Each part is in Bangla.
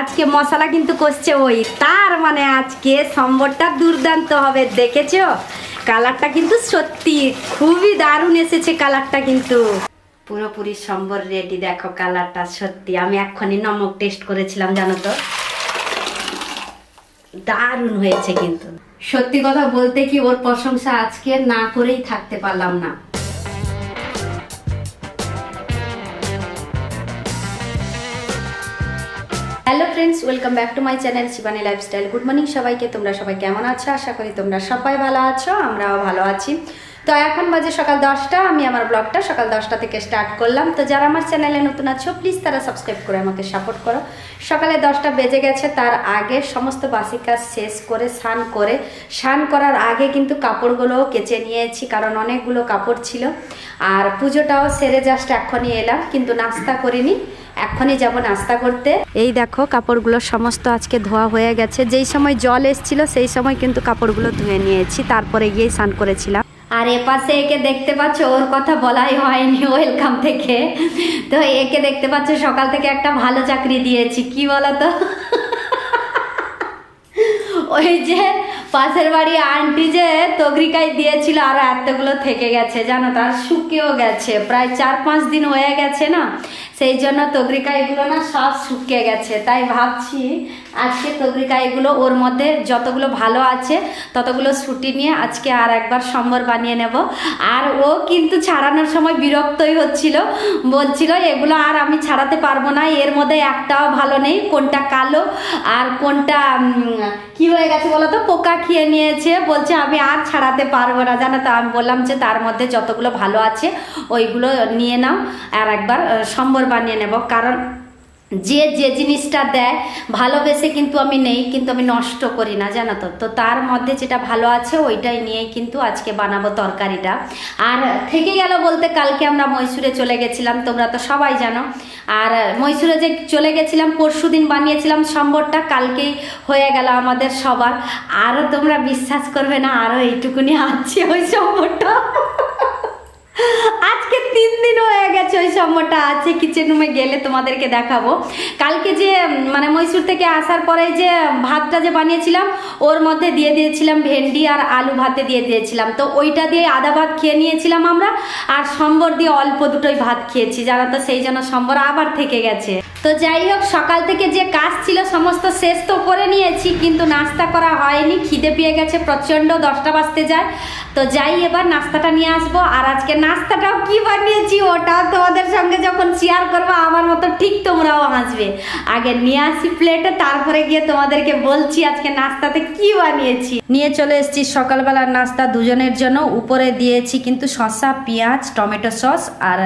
আজকে মশলা কিন্তু কষছে ওই। তার মানে আজকে সম্বরটা দুর্দান্ত হবে, দেখেছ? কালারটা কিন্তু সত্যি খুবই দারুণ এসেছে কালারটা কিন্তু। পুরোপুরি সম্বর রেডি দেখো কালারটা সত্যি। আমি এক্ষুনি নমক টেস্ট করেছিলাম, জানো তো? দারুণ হয়েছে কিন্তু। সত্যি কথা বলতে কি, ওর প্রশংসা আজকে না করেই থাকতে পারলাম না। Hello friends welcome back to my channel Shivani lifestyle good morning সবাইকে, তোমরা সবাই কেমন আছো? আশা করি তোমরা সবাই ভালো আছো, আমরাও ভালো আছি। তো এখন বাজে সকাল দশটা, আমি আমার ব্লগটা সকাল দশটা থেকে স্টার্ট করলাম। তো যারা আমার চ্যানেলে নতুন আছো প্লিজ তারা সাবস্ক্রাইব করে আমাকে সাপোর্ট করো। সকালে দশটা বেজে গেছে, তার আগে সমস্ত বাসি কাজ শেষ করে, স্নান করে, স্নান করার আগে কিন্তু কাপড়গুলোও কেচে নিয়েছি, কারণ অনেকগুলো কাপড় ছিল। আর পুজোটাও সেরে জাস্ট এখনই এলাম, কিন্তু নাস্তা করিনি। এখনই যাব নাস্তা করতে। এই দেখো, কাপড়গুলো সমস্ত আজকে ধোয়া হয়ে গেছে। যেই সময় জল এসছিল, সেই সময় কিন্তু কাপড়গুলো ধুয়ে নিয়েছি। তারপরে গিয়ে স্নান করেছিলাম। আর এপাশে একে দেখতে পাচ্ছ, ওর কথা বলাই হয়নি, ওয়েলকাম থেকে। তো একে দেখতে পাচ্ছ, সকাল থেকে একটা ভালো চাকরি দিয়েছি, কি বলো তো ওই যে পাশের বাড়ি আন্টি যে তগরিকাই দিয়েছিল, আর এতগুলো থেকে গেছে, জানো তো, আর শুকিয়েও গেছে। প্রায় চার পাঁচ দিন হয়ে গেছে না? সেই জন্য তগরিকাইগুলো না সব শুকিয়ে গেছে। তাই ভাবছি আজকে তগরিকাইগুলো ওর মধ্যে যতগুলো ভালো আছে, ততগুলো ছুটি নিয়ে আজকে আর একবার সম্বর বানিয়ে নেব। আর ও কিন্তু ছাড়ানোর সময় বিরক্তই হচ্ছিল। বলছিল, এগুলো আর আমি ছাড়াতে পারব না, এর মধ্যে একটাও ভালো নেই, কোনটা কালো আর কোনটা কি হয়ে গেছে বলো তো? পোকা খেয়ে নিয়েছে। বলছে, আমি আর ছাড়াতে পারব না। জানো তো, আমি বললাম যে, তার মধ্যে যতগুলো ভালো আছে, ওইগুলো নিয়ে নাও। আর একবার সম্বর বানিয়ে নেব। কারণ যে যে জিনিসটা দেয়, ভালোবেসে কিন্তু আমি নেই, কিন্তু আমি নষ্ট করি না, জানো তো? তো তার মধ্যে যেটা ভালো আছে, ওইটাই নিয়েই কিন্তু আজকে বানাবো তরকারিটা। আর থেকে গেল বলতে কালকে আমরা মৈসুরে চলে গেছিলাম, তোমরা তো সবাই জানো। আর মৈসুরে যে চলে গেছিলাম, পরশু দিন বানিয়েছিলাম সম্বরটা, কালকেই হয়ে গেল আমাদের সবার। আরও তোমরা বিশ্বাস করবে না আরও এইটুকুনি আছে ওই সম্বরটা। আজকে তিন দিন হয়ে গেছে ওই সম্বরটা আছে কিচেন রুমে গেলে তোমাদেরকে দেখাবো। কালকে যে মানে মৈসুর থেকে আসার পরে যে, ভাতটা যে বানিয়েছিলাম, ওর মধ্যে দিয়ে দিয়েছিলাম ভেন্ডি আর আলু ভাতে দিয়ে দিয়েছিলাম। তো ওইটা দিয়ে আদা ভাত খেয়ে নিয়েছিলাম আমরা, আর সম্বর দিয়ে অল্প দুটোই ভাত খেয়েছি। যারা তো সেই জন্য সম্বর আবার থেকে গেছে। তো যাই হোক, সকাল থেকে যে কাজ ছিল, সমস্ত শেষ তো করে নিয়েছি, কিন্তু নাস্তা করা হয়নি। খিদে পেয়ে গেছে, প্রচণ্ড দশটা বাজতে যায়। তো যাই, এবার নাস্তাটা নিয়ে আসব। আর আজকে নাস্তাটাও কি বানিয়েছি, ওটাও তোমাদের সঙ্গে যখন শেয়ার করব, আমার মতো ঠিক তোমরাও হাসবে। আগে নিয়ে আসি প্লেটে তারপরে গিয়ে তোমাদেরকে বলছি আজকে নাস্তাতে কি বানিয়েছি। নিয়ে চলে এসেছি সকালবেলার নাস্তা দুজনের জন্য। উপরে দিয়েছি কিন্তু শসা, পেঁয়াজ, টমেটো সস আর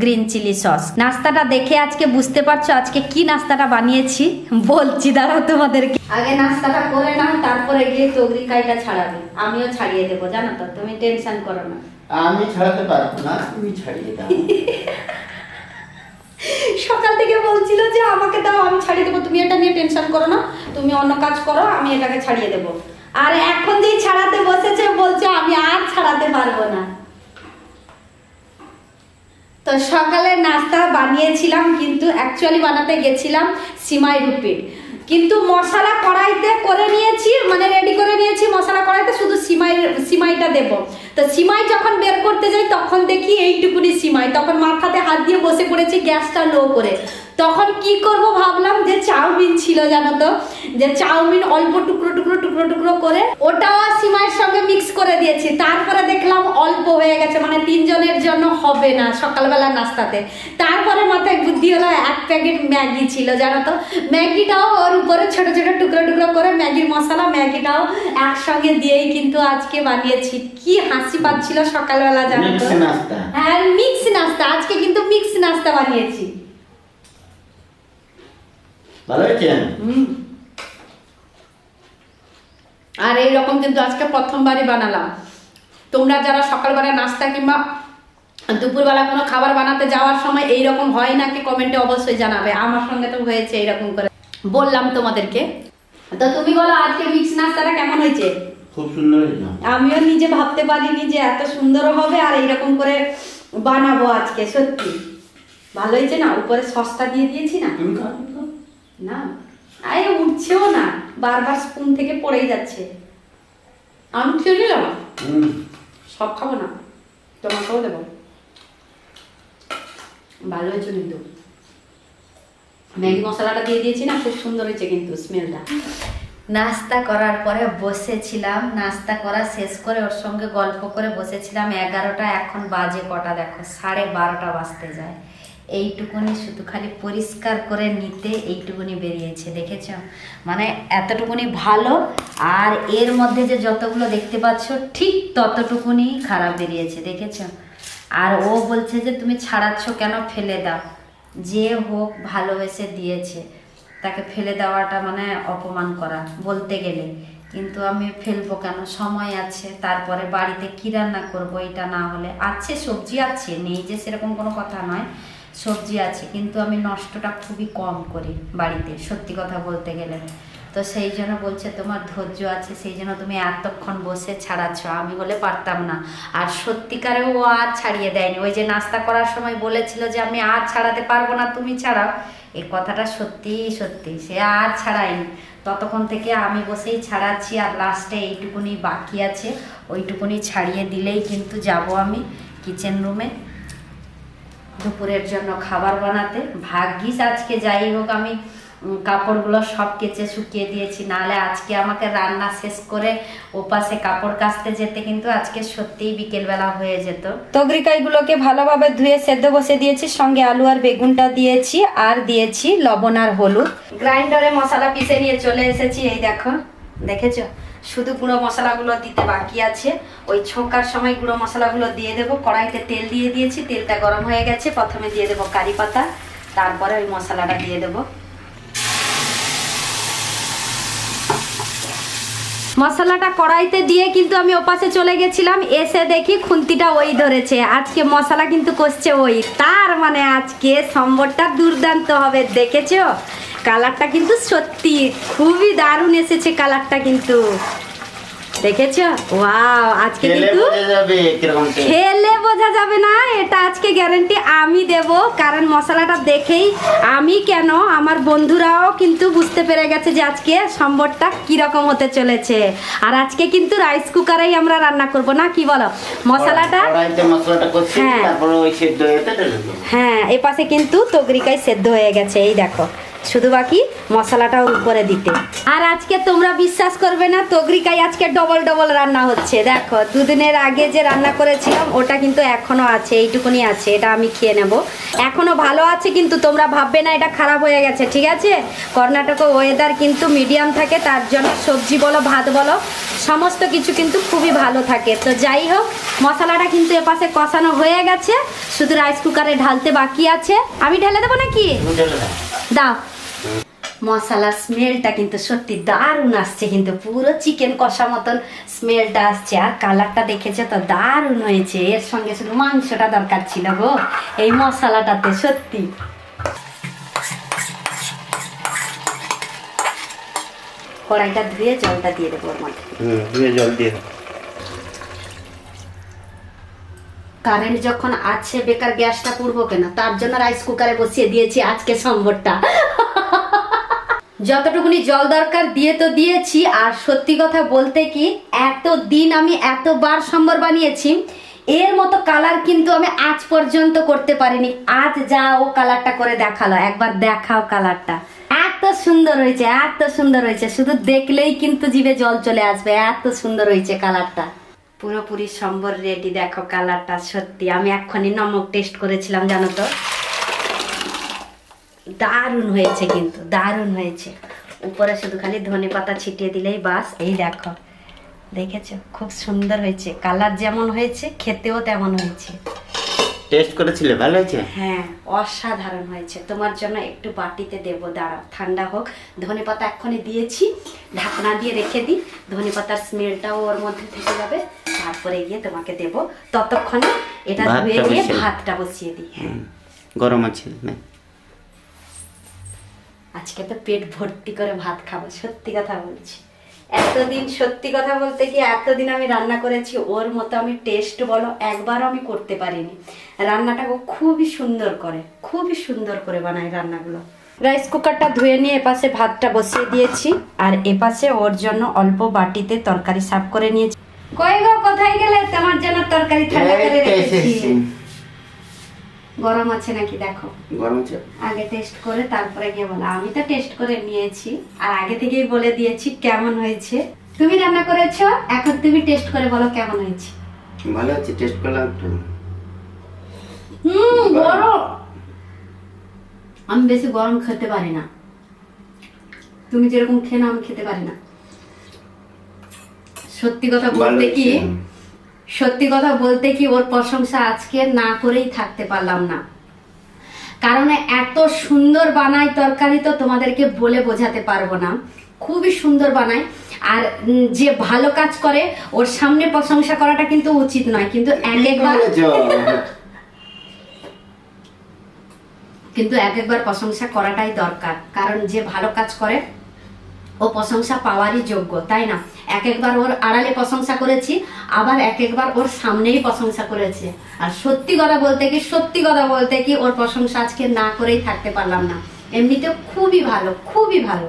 গ্রিন চিলি সস। নাস্তাটা দেখে আজকে বুঝতে পারছ আজকে কি নাস্তাটা বানিয়েছি? বলছি দাঁড়াও তোমাদেরকে। আগে নাস্তাটা করে নাও তারপরে গিয়ে তগরি কাইটা ছাড়াবে। আমিও ছাড়িয়ে দেবো জানো তো তুমি টেনশন করো না। আমি ছাড়াতে পারব না তুমি ছাড়িয়ে দাও। সকাল থেকে বলছিল যে আমাকে দাও আমি ছাড়িয়ে দেবো তুমি এটা নিয়ে টেনশন করো না তুমি অন্য কাজ করো আমি এটাকে ছাড়িয়ে দেবো। আর এখন যেই ছাড়াতে বসেছে বলছে আমি আর ছাড়াতে পারব না তো সকালে নাস্তা বানিয়েছিলাম, কিন্তু অ্যাকচুয়ালি বানাতে গেছিলাম সিমাই রুপির কিন্তু মশলা কড়াইতে করে নিয়েছি মানে রেডি করে নিয়েছি মশলা কড়াইতে, শুধু সিমাই, সিমাইটা দেব। তো সিমাই যখন বের করতে যাই, তখন দেখি এইটুকুনি সিমাই। তখন মাথাতে হাত দিয়ে বসে পড়েছি, গ্যাসটা লো করে। তখন কি করব ভাবলাম যে চাউমিন ছিল জানো তো? যে চাউমিন অল্প টুকরো টুকরো টুকরো টুকরো করে ওটাও সিমাইয়ের সঙ্গে মিক্স করে দিয়েছি। তারপরে দেখলাম অল্প হয়ে গেছে মানে তিনজনের জন্য হবে না সকালবেলা নাস্তাতে। তারপরে মাথায় বুদ্ধি হলো এক প্যাকেট ম্যাগি ছিল জানো তো? ম্যাগিটাও ওর উপরে ছোট ছোট টুকরো টুকরো করে ম্যাগির মশলা ম্যাগিটাও একসঙ্গে দিয়েই কিন্তু আজকে বানিয়েছি। কি হাসি পাচ্ছিল সকালবেলা জানো তো। হ্যাঁ মিক্স নাস্তা। আজকে কিন্তু মিক্স নাস্তা বানিয়েছি। ভালো হয়েছে হুম। আর এইরকম কিন্তু আজকে প্রথমবারই বানালাম। তোমরা যারা সকালবেলা নাস্তা কিংবা দুপুরবেলা কোনো খাবার বানাতে যাওয়ার সময় এই রকম হয় নাকি কমেন্টে অবশ্যই জানাবে। আমার সঙ্গে তো হয়েছে এইরকম করে। বললাম তোমাদেরকে। তো তুমি বলো আজকে মিক্স নাস্তাটা কেমন হয়েছে? খুব সুন্দর হয়েছে। আমিও নিজে ভাবতে পারিনি যে এত সুন্দর হবে আর এইরকম করে বানাবো আজকে সত্যি। ভালো হয়েছে না? উপরে সসটা দিয়ে দিয়েছি না। না? আরে উঠছেও না। বারবার স্পুন থেকে পড়েই যাচ্ছে। আমি খেয়ে নিলাম সব খাব না? তোমাকেও দেবো? ভালো হয়েছে কিন্তু। ম্যাগি মশলাটা দিয়ে দিয়েছি না খুব সুন্দর হয়েছে কিন্তু স্মেলটা নাস্তা করার পরে বসেছিলাম। নাস্তা করা শেষ করে ওর সঙ্গে গল্প করে বসেছিলাম। এগারোটা এখন বাজে কটা দেখো সাড়ে বারোটা বাজতে যায়। এইটুকুনি শুধু খালি পরিষ্কার করে নিতে এইটুকুনি বেরিয়েছে, দেখেছ? মানে এতটুকুনি ভালো, আর এর মধ্যে যে যতগুলো দেখতে পাচ্ছ, ঠিক ততটুকুনি খারাপ বেরিয়েছে, দেখেছ? আর ও বলছে যে, তুমি ছাড়াচ্ছ কেন? ফেলে দাও। যে হোক, ভালোবেসে দিয়েছে। তাকে ফেলে দেওয়াটা মানে অপমান করা, বলতে গেলে। কিন্তু আমি ফেলব কেন? সময় আছে, তারপরে বাড়িতে কি রান্না করব? এটা না হলে আছে, সবজি আছে, নেই যে সেরকম কোনো কথা নয়। সবজি আছে, কিন্তু আমি নষ্টটা খুবই কম করি বাড়িতে, সত্যি কথা বলতে গেলে। তো সেই জন্য বলছে, তোমার ধৈর্য আছে, সেই জন্য তুমি এতক্ষণ বসে ছাড়াচ্ছ। আমি বলে, পারতাম না। আর সত্যিকারেও ও আর ছাড়িয়ে দেয়নি। ওই যে নাস্তা করার সময় বলেছিল যে, আমি আর ছাড়াতে পারব না, তুমি ছাড়াও। এ কথাটা সত্যিই সত্যি, সে আর ছাড়ায়নি। ততক্ষণ থেকে আমি বসেই ছাড়াচ্ছি, আর লাস্টে এইটুকুনি বাকি আছে। ওইটুকুনি ছাড়িয়ে দিলেই কিন্তু যাব আমি কিচেন রুমে দুপুরের জন্য খাবার বানাতে। ভাগ্যিস আজকে যাই হোক আমি কাপড়গুলো সব কেচে শুকিয়ে দিয়েছি। নাহলে আজকে আমাকে রান্না শেষ করে ওপাশে কাপড় কাচতে যেতে কিন্তু আজকে সত্যিই বিকেলবেলা হয়ে যেত। তগরিকাইগুলোকে ভালোভাবে ধুয়ে সেদ্ধ বসে দিয়েছি, সঙ্গে আলু আর বেগুনটা দিয়েছি, আর দিয়েছি লবণ আর হলুদ। গ্রাইন্ডারে মশলা পিষে নিয়ে চলে এসেছি, এই দেখো, দেখেছ? শুধু গুঁড়ো মশলাগুলো দিতে বাকি আছে। ওই ছোঁকার সময় গুঁড়ো মশলাগুলো দিয়ে দেবো। কড়াইতে তেল দিয়ে দিয়েছি। তেলটা গরম হয়ে গেছে। প্রথমে দিয়ে দেবো কারি পাতা। তারপরে ওই মশলাটা দিয়ে দেবো। মশলাটা কড়াইতে দিয়ে কিন্তু আমি ওপাশে চলে গেছিলাম। এসে দেখি খুন্তিটা ওই ধরেছে। আজকে মশলা কিন্তু কষছে ওই। তার মানে আজকে সম্বরটা দুর্দান্ত হবে। দেখেছ? কালারটা কিন্তু সত্যি খুবই দারুণ এসেছে কালারটা কিন্তু। দেখেছ? ওয়াও আজকে কিন্তু বোঝা যাবে কীরকম taste। খেলে বোঝা যাবে না এটা আজকে গ্যারান্টি আমি দেব কারণ মশলাটা দেখেই আমি কেন আমার বন্ধুরাও কিন্তু বুঝতে পেরে গেছে যে আজকে সম্বরটা কীরকম হতে চলেছে। আর আজকে কিন্তু রাইস কুকারেই আমরা রান্না করব না কি বলো? মশলাটা হ্যাঁ। হ্যাঁ এ পাশে কিন্তু তগরিকাই সেদ্ধ হয়ে গেছে এই দেখো। শুধু বাকি মশলাটা উপরে দিতে। আর আজকে তোমরা বিশ্বাস করবে না তগরিকাই আজকে ডবল ডবল রান্না হচ্ছে। দেখো দুদিনের আগে যে রান্না করেছিলাম ওটা কিন্তু এখনও আছে এইটুকুনি আছে এটা আমি খেয়ে নেব। এখনও ভালো আছে কিন্তু তোমরা ভাববে না এটা খারাপ হয়ে গেছে ঠিক আছে? কর্ণাটক ওয়েদার কিন্তু মিডিয়াম থাকে তার জন্য সবজি বলো ভাত বলো সমস্ত কিছু কিন্তু খুবই ভালো থাকে। তো যাই হোক মশলাটা কিন্তু এপাশে কষানো হয়ে গেছে শুধু রাইস কুকারে ঢালতে বাকি আছে। আমি ঢেলে দেবো নাকি? দাও। মশলার স্মেলটা কিন্তু সত্যি দারুণ আসছে কিন্তু পুরো চিকেন কষা মতন স্মেলটা আসছে। আর কালারটা দেখেছে তো? দারুণ হয়েছে। এর সঙ্গে শুধু মাংসটা দরকার ছিল গো। এই মশলাটাতে সত্যি। কড়াইটা ধুয়ে জলটা দিয়ে দেবো ওর মধ্যে। ধুয়ে জল দিয়ে কারেন্ট যখন আছে বেকার গ্যাসটা পুড়বো কেন? তার জন্য রাইস কুকারে বসিয়ে দিয়েছি আজকে সম্বরটা। যতটুকুনি জল দরকার দিয়ে তো দিয়েছি, আর সত্যি কথা বলতে কি এত দিন আমি এতবার সম্বর বানিয়েছি, এর মতো কালার কিন্তু আমি আজ পর্যন্ত করতে পারিনি। আজ যা ও কালারটা করে দেখাল, একবার দেখাও কালারটা এত সুন্দর হয়েছে, এত সুন্দর হয়েছে, শুধু দেখলেই কিন্তু জিভে জল চলে আসবে, এত সুন্দর হয়েছে কালারটা পুরোপুরি সম্বর রেডি দেখো কালারটা সত্যি, আমি এক্ষুনি নমক টেস্ট করেছিলাম, জানো তো। দারুণ হয়েছে কিন্তু দারুণ হয়েছে। উপরে শুধু খালি ধনে পাতা ছিটিয়ে দিলেই বাস এই দেখো। দেখেছ? খুব সুন্দর হয়েছে। কালার যেমন হয়েছে খেতেও তেমন হয়েছে। টেস্ট করেছিলে? ভালো হয়েছে? হ্যাঁ অসাধারণ হয়েছে। তোমার জন্য একটু বাটিতে দেব দাঁড়াও ঠান্ডা হোক। ধনে পাতা এক্ষুনি দিয়েছি ঢাকনা দিয়ে রেখে দিই। ধনে পাতার স্মেলটাও ওর মধ্যে থেকে যাবে। তারপরে গিয়ে তোমাকে দেব। ততক্ষণে এটা ধুয়ে দিয়ে ভাতটা বসিয়ে দিই হ্যাঁ। গরম আছে আজকে তো পেট ভর্তি করে ভাত খাব, সত্যি কথা বলছি। এতদিন সত্যি কথা বলতে কি এতদিন আমি রান্না করেছি, ওর মতো আমি টেস্ট বলো একবারও আমি করতে পারিনি। রান্নাটা ও খুবই সুন্দর করে, খুবই সুন্দর করে বানায় রান্নাগুলো। রাইস কুকারটা ধুয়ে নিয়ে এপাশে ভাতটা বসিয়ে দিয়েছি, আর এপাশে ওর জন্য অল্প বাটিতে তরকারি সাফ করে নিয়েছি। কই গো, কোথায় গেলে তোমার জন্য তরকারি ঠান্ডা করে এই তো রেখেছি এসেছি। গরম আছে নাকি দেখো? গরম আছে। আগে টেস্ট করে তারপরে গিয়ে বলো। আমি তো টেস্ট করে নিয়েছি। আর আগে থেকেই বলে দিয়েছি কেমন হয়েছে। তুমি রান্না করেছ? এখন তুমি টেস্ট করে বলো কেমন হয়েছে। ভালো আছে টেস্ট করলাম একটু হুম গরম। আমি বেশি গরম খেতে পারি না। তুমি যেরকম খেয়ে না আমি খেতে পারি না। সত্যি কথা বলতে কি। সত্যি কথা বলতে কি ওর প্রশংসা আজকে না করেই থাকতে পারলাম না। কারণ এত সুন্দর বানায় তরকারি তো তোমাদেরকে বলে বোঝাতে পারব না। খুবই সুন্দর বানায়। আর যে ভালো কাজ করে ওর সামনে প্রশংসা করাটা কিন্তু উচিত নয় কিন্তু এক একবার কিন্তু এক একবার প্রশংসা করাটাই দরকার। কারণ যে ভালো কাজ করে ও প্রশংসা পাওয়ারই যোগ্য, তাই না? এক একবার ওর আড়ালে প্রশংসা করেছি, আবার এক একবার ওর সামনেই প্রশংসা করেছে। আর সত্যি কথা বলতে কি, সত্যি কথা বলতে কি, ওর প্রশংসা আজকে না করেই থাকতে পারলাম না। এমনিতে খুবই ভালো খুবই ভালো।